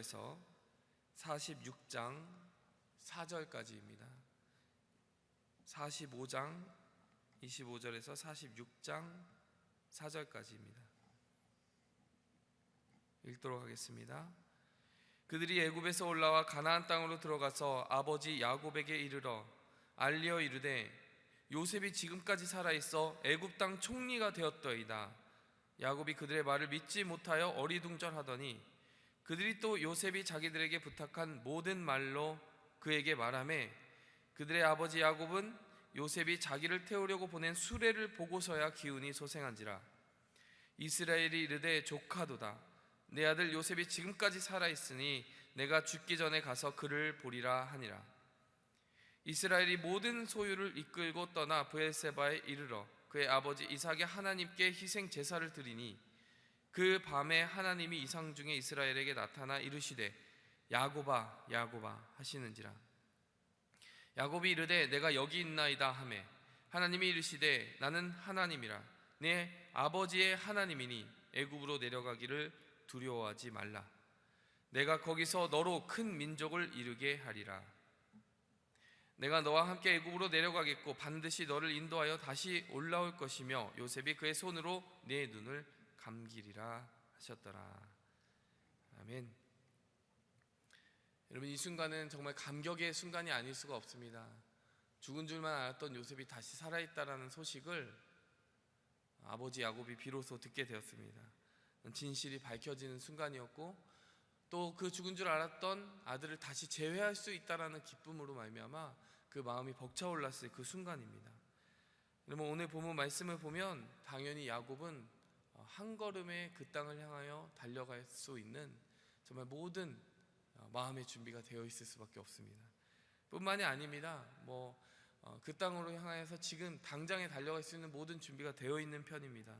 25절에서 46장 4절까지입니다. 45장 25절에서 46장 4절까지입니다. 읽도록 하겠습니다. 그들이 애굽에서 올라와 가나안 땅으로 들어가서 아버지 야곱에게 이르러 알리어 이르되 요셉이 지금까지 살아 있어 애굽 땅 총리가 되었더이다. 야곱이 그들의 말을 믿지 못하여 어리둥절하더니 그들이 또 요셉이 자기들에게 부탁한 모든 말로 그에게 말하매 그들의 아버지 야곱은 요셉이 자기를 태우려고 보낸 수레를 보고서야 기운이 소생한지라. 이스라엘이 이르되 조카도다. 내 아들 요셉이 지금까지 살아 있으니 내가 죽기 전에 가서 그를 보리라 하니라. 이스라엘이 모든 소유를 이끌고 떠나 브엘세바에 이르러 그의 아버지 이삭의 하나님께 희생 제사를 드리니 그 밤에 하나님이 이상 중에 이스라엘에게 나타나 이르시되 야고바 야고바 하시는지라. 야곱이 이르되 내가 여기 있나이다 하매 하나님이 이르시되 나는 하나님이라. 내 아버지의 하나님이니 애굽으로 내려가기를 두려워하지 말라. 내가 거기서 너로 큰 민족을 이루게 하리라. 내가 너와 함께 애굽으로 내려가겠고 반드시 너를 인도하여 다시 올라올 것이며 요셉이 그의 손으로 네 눈을 감기리라 하셨더라 아멘 여러분 이 순간은 정말 감격의 순간이 아닐 수가 없습니다. 죽은 줄만 알았던 요셉이 다시 살아있다라는 소식을 아버지 야곱이 비로소 듣게 되었습니다. 진실이 밝혀지는 순간이었고 또 그 죽은 줄 알았던 아들을 다시 재회할 수 있다라는 기쁨으로 말미암아 그 마음이 벅차올랐을 그 순간입니다. 여러분 오늘 본문 말씀을 보면 당연히 야곱은 한 걸음에 그 땅을 향하여 달려갈 수 있는 정말 모든 어, 마음의 준비가 되어 있을 수밖에 없습니다. 뿐만이 아닙니다. 뭐 그 땅으로 향해서 지금 당장에 달려갈 수 있는 모든 준비가 되어 있는 편입니다.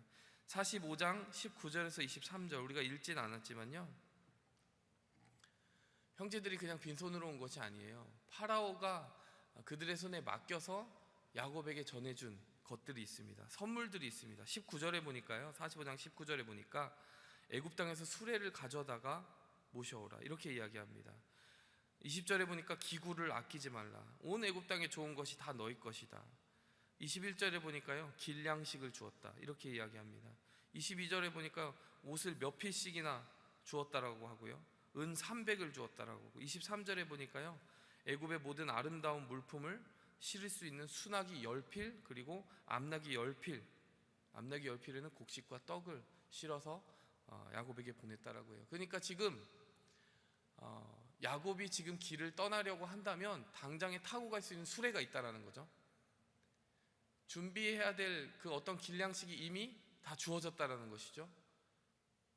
45장 19절에서 23절 우리가 읽진 않았지만요. 형제들이 그냥 빈손으로 온 것이 아니에요. 파라오가 그들의 손에 맡겨서 야곱에게 전해준 것들이 있습니다. 선물들이 있습니다. 19절에 보니까요. 45장 19절에 보니까 애굽 땅에서 수레를 가져다가 모셔오라 이렇게 이야기합니다. 20절에 보니까 기구를 아끼지 말라. 온 애굽 땅에 좋은 것이 다 너희 것이다. 21절에 보니까요. 길량식을 주었다. 이렇게 이야기합니다. 22절에 보니까 옷을 몇 필씩이나 주었다라고 하고요. 은 300을 주었다라고 하고 23절에 보니까요. 애굽의 모든 아름다운 물품을 실을 수 있는 수나기 10필 그리고 암나기 10필 암나기 10필에는 곡식과 떡을 실어서 어, 야곱에게 보냈다라고 해요. 그러니까 지금 어, 야곱이 지금 길을 떠나려고 한다면 당장에 타고 갈 수 있는 수레가 있다라는 거죠. 준비해야 될 그 어떤 길량식이 이미 다 주어졌다라는 것이죠.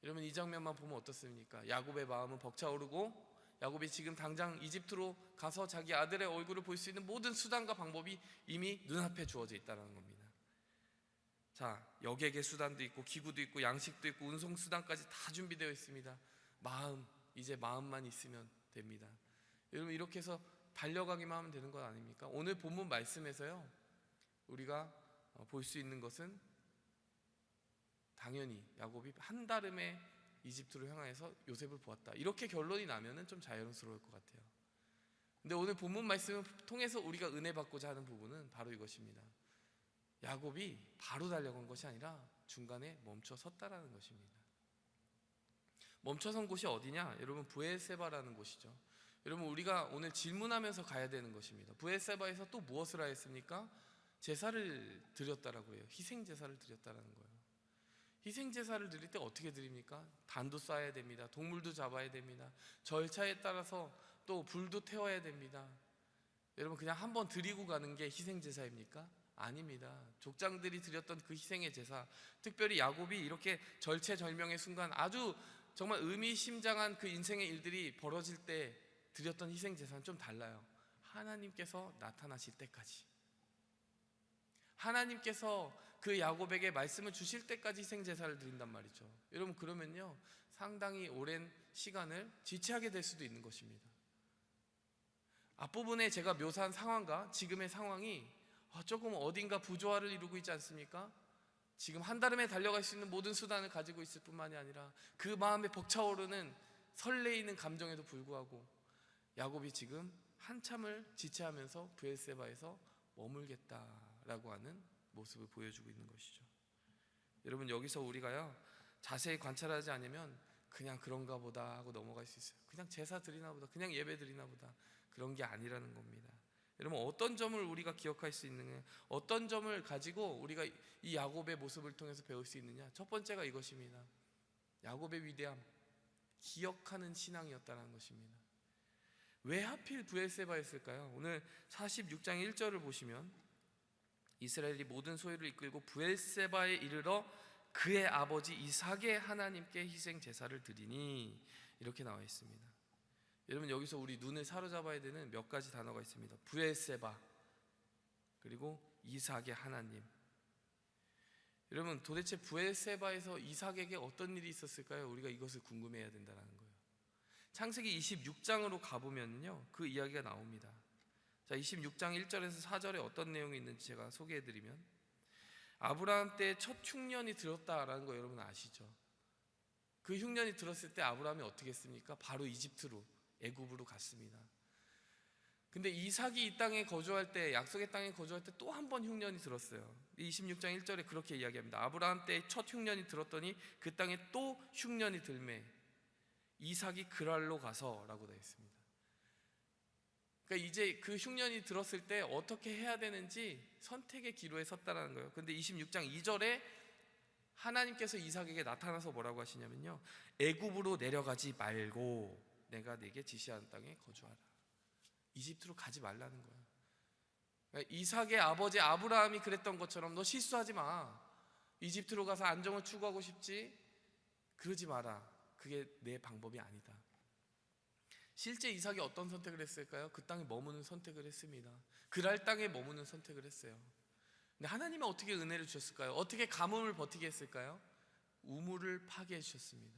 여러분 이 장면만 보면 어떻습니까? 야곱의 마음은 벅차오르고 야곱이 지금 당장 이집트로 가서 자기 아들의 얼굴을 볼 수 있는 모든 수단과 방법이 이미 눈앞에 주어져 있다는 겁니다. 자, 여객의 수단도 있고 기구도 있고 양식도 있고 운송 수단까지 다 준비되어 있습니다. 마음 이제 마음만 있으면 됩니다. 여러분 이렇게 해서 달려가기만 하면 되는 것 아닙니까? 오늘 본문 말씀에서요. 우리가 어, 볼수 있는 것은 당연히 야곱이 한 달음에 이집트로 향해서 요셉을 보았다. 이렇게 결론이 나면은 좀 자연스러울 것 같아요. 근데 오늘 본문 말씀을 통해서 우리가 은혜 받고자 하는 부분은 바로 이것입니다. 야곱이 바로 달려간 것이 아니라 중간에 멈춰 섰다라는 것입니다. 멈춰 선 곳이 어디냐? 여러분 부에세바라는 곳이죠. 여러분 우리가 오늘 질문하면서 가야 되는 것입니다. 부에세바에서 또 무엇을 하였습니까? 제사를 드렸다라고 해요. 희생 제사를 드렸다라는 거예요. 희생 제사를 드릴 때 어떻게 드립니까? 단도 쌓아야 됩니다. 동물도 잡아야 됩니다. 절차에 따라서 또 불도 태워야 됩니다. 여러분 그냥 한 번 드리고 가는 게 희생 제사입니까? 아닙니다. 족장들이 드렸던 그 희생의 제사, 특별히 야곱이 이렇게 절체절명의 순간 아주 정말 의미심장한 그 인생의 일들이 벌어질 때 드렸던 희생 제사는 좀 달라요. 하나님께서 나타나실 때까지. 하나님께서 그 야곱에게 말씀을 주실 때까지 희생 제사를 드린단 말이죠. 여러분 그러면요 상당히 오랜 시간을 지체하게 될 수도 있는 것입니다. 앞부분에 제가 묘사한 상황과 지금의 상황이 아, 조금 어딘가 부조화를 이루고 있지 않습니까? 지금 한 달음에 달려갈 수 있는 모든 수단을 가지고 있을 뿐만이 아니라 그 마음에 벅차오르는 설레이는 감정에도 불구하고 야곱이 지금 한참을 지체하면서 부엘세바에서 머물겠다라고 하는 모습을 보여주고 있는 것이죠. 여러분 여기서 우리가요 자세히 관찰하지 않으면 그냥 그런가 보다 하고 넘어갈 수 있어요. 그냥 제사 드리나 보다, 그냥 예배 드리나 보다 그런 게 아니라는 겁니다. 여러분 어떤 점을 우리가 기억할 수 있느냐, 어떤 점을 가지고 우리가 이 야곱의 모습을 통해서 배울 수 있느냐? 첫 번째가 이것입니다. 야곱의 위대함, 기억하는 신앙이었다는 것입니다. 왜 하필 부엘세바였을까요? 오늘 46장 1절을 보시면 이스라엘이 모든 소유를 이끌고 부엘세바에 이르러 그의 아버지 이삭의 하나님께 희생 제사를 드리니 이렇게 나와 있습니다. 여러분 여기서 우리 눈을 사로잡아야 되는 몇 가지 단어가 있습니다. 부엘세바 그리고 이삭의 하나님. 여러분 도대체 부엘세바에서 이삭에게 어떤 일이 있었을까요? 우리가 이것을 궁금해야 된다는 거예요. 창세기 26장으로 가보면요 그 이야기가 나옵니다. 자 26장 1절에서 4절에 어떤 내용이 있는지 제가 소개해 드리면 아브라함 때 첫 흉년이 들었다라는 거 여러분 아시죠? 그 흉년이 들었을 때 아브라함이 어떻게 했습니까? 바로 이집트로 애굽으로 갔습니다. 근데 이삭이 이 땅에 거주할 때 약속의 땅에 거주할 때 또 한 번 흉년이 들었어요. 26장 1절에 그렇게 이야기합니다. 아브라함 때 첫 흉년이 들었더니 그 땅에 또 흉년이 들매 이삭이 그랄로 가서라고 되어 있습니다. 그러니까 이제 그 흉년이 들었을 때 어떻게 해야 되는지 선택의 기로에 섰다라는 거예요. 근데 26장 2절에 하나님께서 이삭에게 나타나서 뭐라고 하시냐면요. 애굽으로 내려가지 말고 내가 네게 지시하는 땅에 거주하라. 이집트로 가지 말라는 거예요. 그러니까 이삭의 아버지 아브라함이 그랬던 것처럼 너 실수하지 마. 이집트로 가서 안정을 추구하고 싶지? 그러지 마라. 그게 내 방법이 아니다. 실제 이삭이 어떤 선택을 했을까요? 그 땅에 머무는 선택을 했습니다. 그랄 땅에 머무는 선택을 했어요. 근데 하나님은 어떻게 은혜를 주셨을까요? 어떻게 가뭄을 버티게 했을까요? 우물을 파괴해 주셨습니다.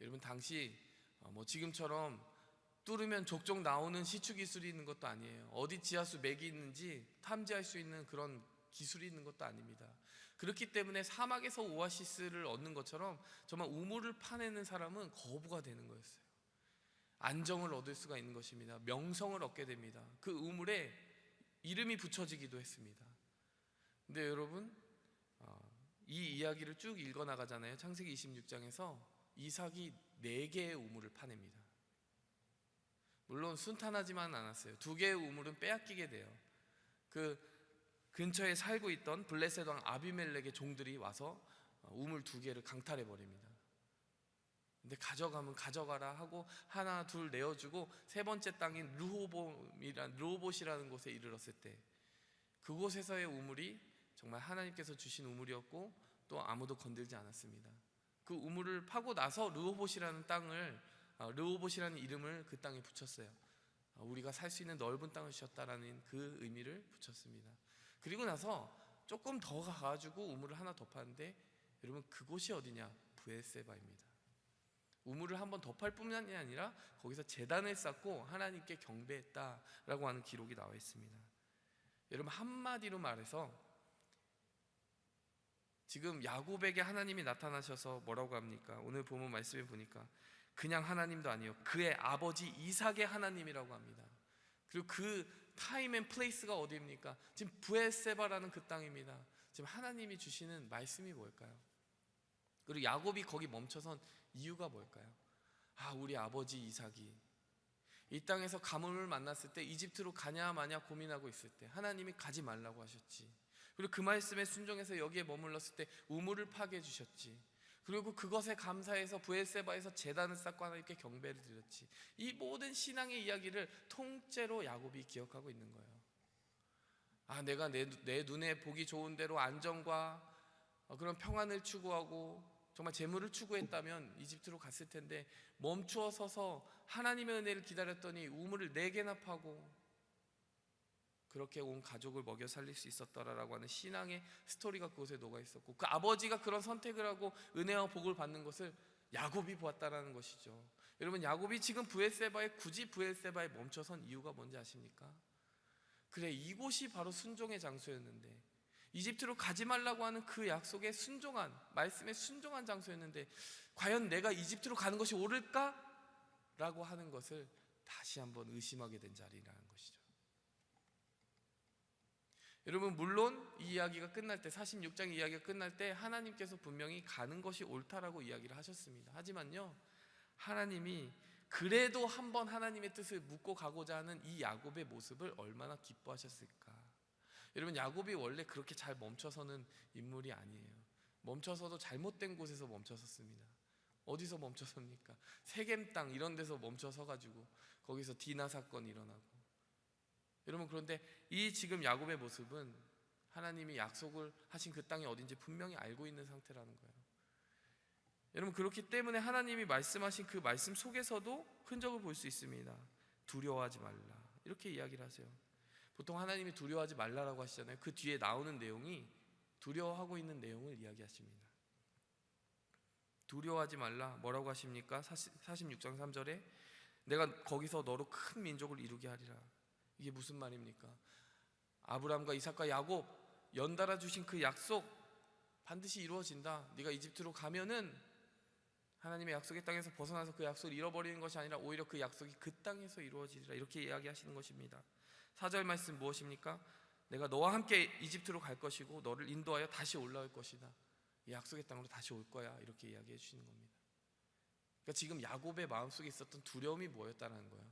여러분 당시 어, 뭐 지금처럼 뚫으면 족족 나오는 시추 기술이 있는 것도 아니에요. 어디 지하수 맥이 있는지 탐지할 수 있는 그런 기술이 있는 것도 아닙니다. 그렇기 때문에 사막에서 오아시스를 얻는 것처럼 정말 우물을 파내는 사람은 거부가 되는 거였어요. 안정을 얻을 수가 있는 것입니다. 명성을 얻게 됩니다. 그 우물에 이름이 붙여지기도 했습니다. 근데 여러분 어, 이 이야기를 쭉 읽어 나가잖아요. 창세기 26장에서 이삭이 네 개의 우물을 파냅니다. 물론 순탄하지만 않았어요. 두 개의 우물은 빼앗기게 돼요. 그 근처에 살고 있던 블레셋 왕 아비멜렉의 종들이 와서 어, 우물 두 개를 강탈해 버립니다. 근데 가져가면 가져가라 하고 하나 둘 내어주고 세 번째 땅인 르호봇이란 르호봇이라는 곳에 이르렀을 때 그곳에서의 우물이 정말 하나님께서 주신 우물이었고 또 아무도 건들지 않았습니다. 그 우물을 파고 나서 르호봇이라는 땅을 아, 르호봇이라는 이름을 그 땅에 붙였어요. 아, 우리가 살 수 있는 넓은 땅을 주셨다라는 그 의미를 붙였습니다. 그리고 나서 조금 더 가가지고 우물을 하나 더 파는데 여러분 그곳이 어디냐? 부에세바입니다. 우물을 한 번 더 팔 뿐만이 아니라 거기서 재단을 쌓고 하나님께 경배했다라고 하는 기록이 나와 있습니다. 여러분 한마디로 말해서 지금 야곱에게 하나님이 나타나셔서 뭐라고 합니까? 오늘 보면 말씀에 보니까 그냥 하나님도 아니요 그의 아버지 이삭의 하나님이라고 합니다. 그리고 그 타임 앤 플레이스가 어디입니까? 지금 부에세바라는 그 땅입니다. 지금 하나님이 주시는 말씀이 뭘까요? 그리고 야곱이 거기 멈춰선 이유가 뭘까요? 아, 우리 아버지 이삭이 이 땅에서 가뭄을 만났을 때 이집트로 가냐 마냐 고민하고 있을 때 하나님이 가지 말라고 하셨지. 그리고 그 말씀에 순종해서 여기에 머물렀을 때 우물을 파괴해 주셨지. 그리고 그것에 감사해서 부엘세바에서 제단을 쌓고 하나님께 경배를 드렸지. 이 모든 신앙의 이야기를 통째로 야곱이 기억하고 있는 거예요. 아, 내가 내, 내 눈에 보기 좋은 대로 안정과 어, 그런 평안을 추구하고 정말 재물을 추구했다면 이집트로 갔을 텐데 멈추어 서서 하나님의 은혜를 기다렸더니 우물을 네 개나 파고 그렇게 온 가족을 먹여 살릴 수 있었더라라고 하는 신앙의 스토리가 그곳에 녹아 있었고 그 아버지가 그런 선택을 하고 은혜와 복을 받는 것을 야곱이 보았다라는 것이죠. 여러분 야곱이 지금 부엘세바에 굳이 부엘세바에 멈춰선 이유가 뭔지 아십니까? 그래 이곳이 바로 순종의 장소였는데 이집트로 가지 말라고 하는 그 약속에 순종한 말씀에 순종한 장소였는데 과연 내가 이집트로 가는 것이 옳을까? 라고 하는 것을 다시 한번 의심하게 된 자리라는 것이죠. 여러분 물론 이 이야기가 끝날 때 46장 이야기가 끝날 때 하나님께서 분명히 가는 것이 옳다라고 이야기를 하셨습니다. 하지만요. 하나님이 그래도 한번 하나님의 뜻을 묻고 가고자 하는 이 야곱의 모습을 얼마나 기뻐하셨을까? 여러분 야곱이 원래 그렇게 잘 멈춰서는 인물이 아니에요. 멈춰서도 잘못된 곳에서 멈춰섰습니다. 어디서 멈춰섭니까? 세겜 땅 이런 데서 멈춰서 가지고 거기서 디나 사건이 일어나고 여러분 그런데 이 지금 야곱의 모습은 하나님이 약속을 하신 그 땅이 어딘지 분명히 알고 있는 상태라는 거예요. 여러분 그렇기 때문에 하나님이 말씀하신 그 말씀 속에서도 흔적을 볼 수 있습니다. 두려워하지 말라 이렇게 이야기를 하세요. 보통 하나님이 두려워하지 말라라고 하시잖아요. 그 뒤에 나오는 내용이 두려워하고 있는 내용을 이야기하십니다. 두려워하지 말라 뭐라고 하십니까? 46장 3절에 내가 거기서 너로 큰 민족을 이루게 하리라. 이게 무슨 말입니까? 아브라함과 이삭과 야곱 연달아 주신 그 약속 반드시 이루어진다. 네가 이집트로 가면은 하나님의 약속의 땅에서 벗어나서 그 약속을 잃어버리는 것이 아니라 오히려 그 약속이 그 땅에서 이루어지리라 이렇게 이야기하시는 것입니다. 사절 말씀 무엇입니까? 내가 너와 함께 이집트로 갈 것이고 너를 인도하여 다시 올라올 것이다. 이 약속의 땅으로 다시 올 거야 이렇게 이야기해 주시는 겁니다. 그러니까 지금 야곱의 마음속에 있었던 두려움이 뭐였다는 거예요.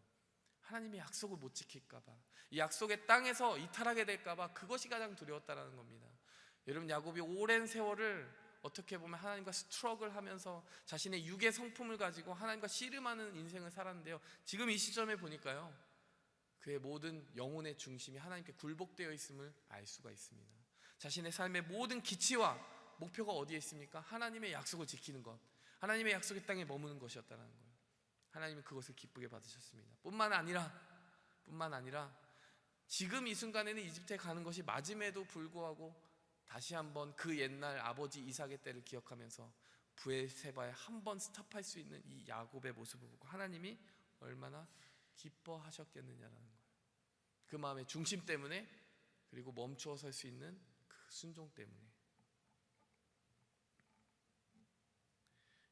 하나님의 약속을 못 지킬까봐 이 약속의 땅에서 이탈하게 될까봐 그것이 가장 두려웠다라는 겁니다. 여러분 야곱이 오랜 세월을 어떻게 보면 하나님과 스트럭을 하면서 자신의 육의 성품을 가지고 하나님과 씨름하는 인생을 살았는데요. 지금 이 시점에 보니까요. 그의 모든 영혼의 중심이 하나님께 굴복되어 있음을 알 수가 있습니다. 자신의 삶의 모든 기치와 목표가 어디에 있습니까? 하나님의 약속을 지키는 것. 하나님의 약속의 땅에 머무는 것이었다는 거예요. 하나님은 그것을 기쁘게 받으셨습니다. 뿐만 아니라 뿐만 아니라 지금 이 순간에는 이집트에 가는 것이 맞음에도 불구하고 다시 한번 그 옛날 아버지 이삭의 때를 기억하면서 부엘세바에 한 번 스탑할 수 있는 이 야곱의 모습을 보고 하나님이 얼마나 기뻐하셨겠느냐라는 거예요. 그 마음의 중심 때문에 그리고 멈추어 설 수 있는 그 순종 때문에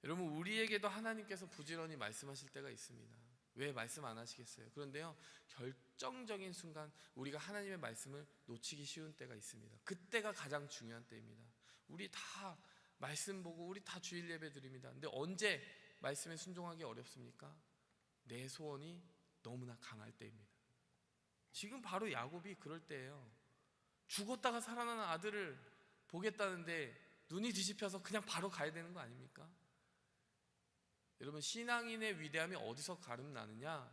여러분 우리에게도 하나님께서 부지런히 말씀하실 때가 있습니다. 왜 말씀 안 하시겠어요? 그런데요 결정적인 순간 우리가 하나님의 말씀을 놓치기 쉬운 때가 있습니다. 그때가 가장 중요한 때입니다. 우리 다 말씀 보고 우리 다 주일 예배 드립니다. 근데 언제 말씀에 순종하기 어렵습니까? 내 소원이 너무나 강할 때입니다. 지금 바로 야곱이 그럴 때예요. 죽었다가 살아나는 아들을 보겠다는데 눈이 뒤집혀서 그냥 바로 가야 되는 거 아닙니까? 여러분 신앙인의 위대함이 어디서 가름 나느냐?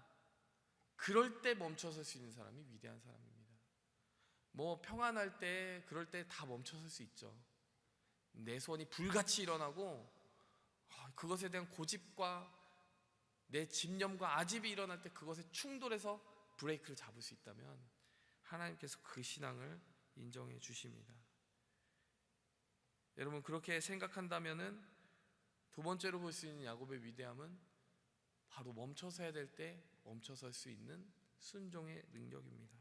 그럴 때 멈춰설 수 있는 사람이 위대한 사람입니다. 뭐 평안할 때 그럴 때 다 멈춰설 수 있죠. 내 소원이 불같이 일어나고 아, 그것에 대한 고집과 내 집념과 아집이 일어날 때 그것에 충돌해서 브레이크를 잡을 수 있다면 하나님께서 그 신앙을 인정해 주십니다. 여러분 그렇게 생각한다면은 두 번째로 볼 수 있는 야곱의 위대함은 바로 멈춰서 해야 될 때 멈춰설 수 있는 순종의 능력입니다.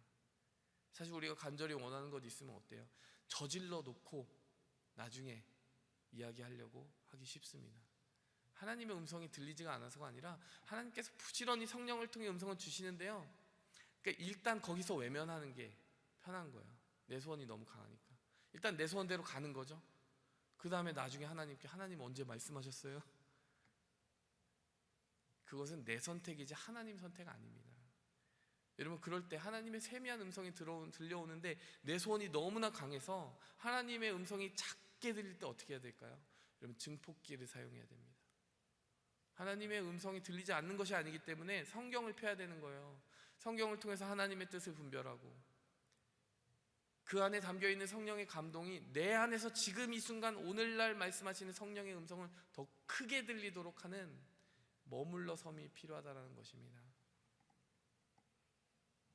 사실 우리가 간절히 원하는 것 있으면 어때요? 저질러 놓고 나중에 이야기하려고 하기 쉽습니다. 하나님의 음성이 들리지가 않아서가 아니라 하나님께서 부지런히 성령을 통해 음성을 주시는데요. 그러니까 일단 거기서 외면하는 게 편한 거예요. 내 소원이 너무 강하니까. 일단 내 소원대로 가는 거죠. 그 다음에 나중에 하나님께 하나님 언제 말씀하셨어요? 그것은 내 선택이지 하나님 선택 아닙니다. 여러분 그럴 때 하나님의 세미한 음성이 들어온, 들려오는데 내 소원이 너무나 강해서 하나님의 음성이 작게 들릴 때 어떻게 해야 될까요? 여러분 증폭기를 사용해야 됩니다. 하나님의 음성이 들리지 않는 것이 아니기 때문에 성경을 펴야 되는 거예요. 성경을 통해서 하나님의 뜻을 분별하고 그 안에 담겨 있는 성령의 감동이 내 안에서 지금 이 순간 오늘날 말씀하시는 성령의 음성을 더 크게 들리도록 하는 머물러 섬이 필요하다라는 것입니다.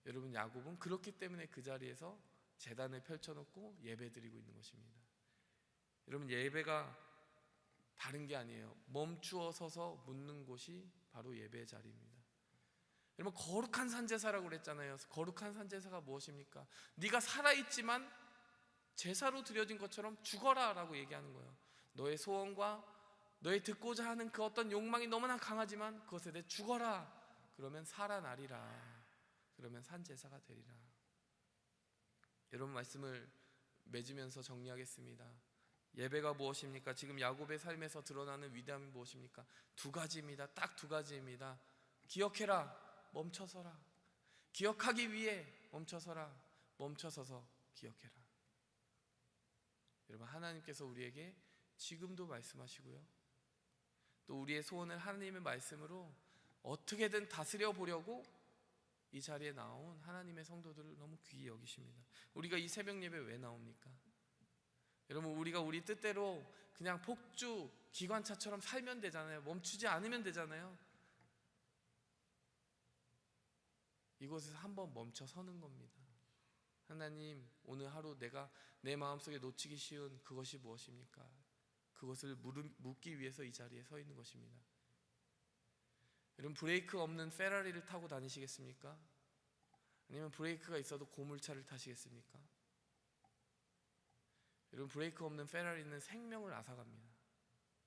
여러분 야곱은 그렇기 때문에 그 자리에서 재단을 펼쳐놓고 예배드리고 있는 것입니다. 여러분 예배가 다른 게 아니에요. 멈추어 서서 묻는 곳이 바로 예배의 자리입니다. 여러분 거룩한 산제사라고 그랬잖아요. 거룩한 산제사가 무엇입니까? 네가 살아 있지만 제사로 드려진 것처럼 죽어라라고 얘기하는 거예요. 너의 소원과 너의 듣고자 하는 그 어떤 욕망이 너무나 강하지만 그것에 대해 죽어라. 그러면 살아나리라. 그러면 산제사가 되리라. 여러분 말씀을 맺으면서 정리하겠습니다. 예배가 무엇입니까? 지금 야곱의 삶에서 드러나는 위대함이 무엇입니까? 두 가지입니다. 딱 두 가지입니다. 기억해라. 멈춰서라. 기억하기 위해 멈춰서라. 멈춰서서 기억해라. 여러분 하나님께서 우리에게 지금도 말씀하시고요. 또 우리의 소원을 하나님의 말씀으로 어떻게든 다스려 보려고 이 자리에 나온 하나님의 성도들을 너무 귀히 여기십니다. 우리가 이 새벽 예배 왜 나옵니까? 여러분 우리가 우리 뜻대로 그냥 폭주 기관차처럼 살면 되잖아요. 멈추지 않으면 되잖아요. 이곳에서 한번 멈춰 서는 겁니다. 하나님, 오늘 하루 내가 내 마음속에 놓치기 쉬운 그것이 무엇입니까? 그것을 묻기 위해서 이 자리에 서 있는 것입니다. 여러분 브레이크 없는 페라리를 타고 다니시겠습니까? 아니면 브레이크가 있어도 고물차를 타시겠습니까? 여러분 브레이크 없는 페라리는 생명을 앗아갑니다.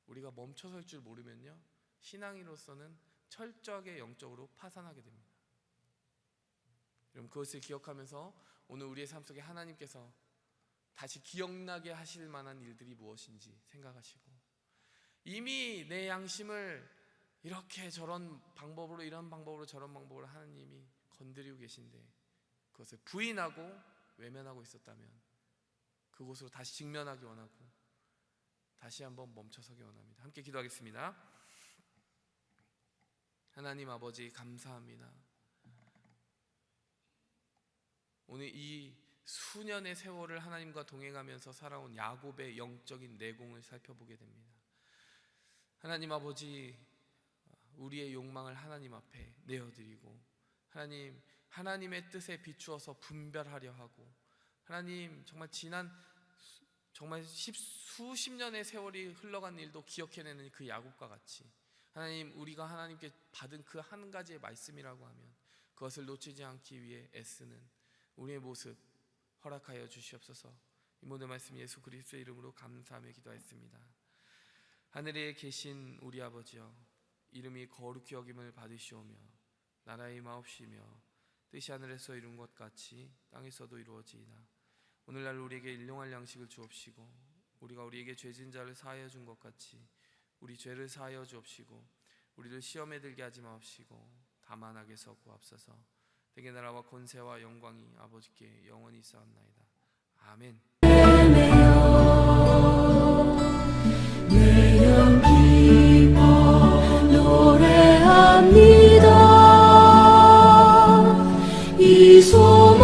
우리가 멈춰설 줄 모르면요 신앙인으로서는 철저하게 영적으로 파산하게 됩니다. 여러분 그것을 기억하면서 오늘 우리의 삶 속에 하나님께서 다시 기억나게 하실 만한 일들이 무엇인지 생각하시고 이미 내 양심을 이렇게 저런 방법으로 이런 방법으로 저런 방법으로 하나님이 건드리고 계신데 그것을 부인하고 외면하고 있었다면 그곳으로 다시 직면하기 원하고 다시 한번 멈춰서기 원합니다. 함께 기도하겠습니다. 하나님 아버지 감사합니다. 오늘 이 수년의 세월을 하나님과 동행하면서 살아온 야곱의 영적인 내공을 살펴보게 됩니다. 하나님 아버지 우리의 욕망을 하나님 앞에 내어드리고 하나님 하나님의 뜻에 비추어서 분별하려 하고 하나님 정말 지난 수- 정말 십, 수십 년의 세월이 흘러간 일도 기억해내는 그 야곱과 같이 하나님 우리가 하나님께 받은 그 한 가지의 말씀이라고 하면 그것을 놓치지 않기 위해 애쓰는 우리의 모습 허락하여 주시옵소서. 이 모든 말씀 예수 그리스도의 이름으로 감사하며 기도했습니다. 하늘에 계신 우리 아버지여 이름이 거룩히 여김을 받으시오며 나라의 마옵시며 뜻이 하늘에서 이룬 것 같이 땅에서도 이루어지이다. 오늘날 우리에게 일용할 양식을 주옵시고 우리가 우리에게 죄진 자를 사하여 준 것 같이 우리 죄를 사하여 주옵시고 우리를 시험에 들게 하지 마옵시고 다만 악에서 구합소서 대개 나라와 권세와 영광이 아버지께 영원히 쌓옵나이다 아멘 노래합니다. 이 소리